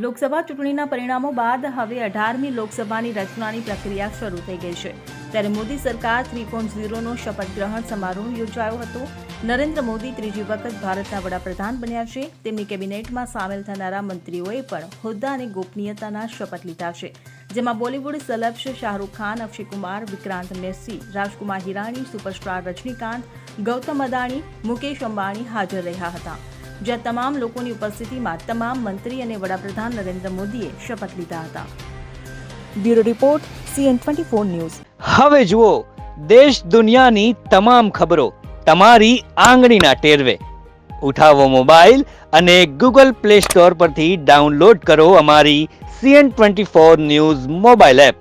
લોકસભા ચૂંટણીના પરિણામો બાદ હવે અઢારમી લોકસભાની રચનાની પ્રક્રિયા શરૂ થઈ ગઈ છે. ત્યારે મોદી સરકાર થ્રી પોઈન્ટ ઝીરોનો શપથ ગ્રહણ સમારોહ યોજાયો હતો. નરેન્દ્ર મોદી ત્રીજી વખત ભારતના વડાપ્રધાન બન્યા છે. તેમની કેબિનેટમાં સામેલ થનારા મંત્રીઓએ પણ હોદ્દા અને ગોપનીયતાના શપથ લીધા છે. જેમાં બોલિવૂડ સલબ્સ શાહરૂખ ખાન, અક્ષય કુમાર, વિક્રાંત મેસી રાજકુમાર હિરાણી, સુપરસ્ટાર રજનીકાંત, ગૌતમ અદાણી, મુકેશ અંબાણી હાજર રહ્યા હતા. જ્યાં તમામ લોકોની ઉપસ્થિતિમાં તમામ મંત્રી અને વડાપ્રધાન નરેન્દ્ર મોદીએ શપથ લીધા હતા. Bureau report, CN twenty four news. હવે જુઓ, દેશ દુનિયાની તમામ ખબરો તમારી આંગળીના ટેરવે. ઉઠાવો મોબાઈલ અને ગૂગલ પ્લે સ્ટોર પરથી ડાઉનલોડ કરો અમારી CN twenty four news mobile app.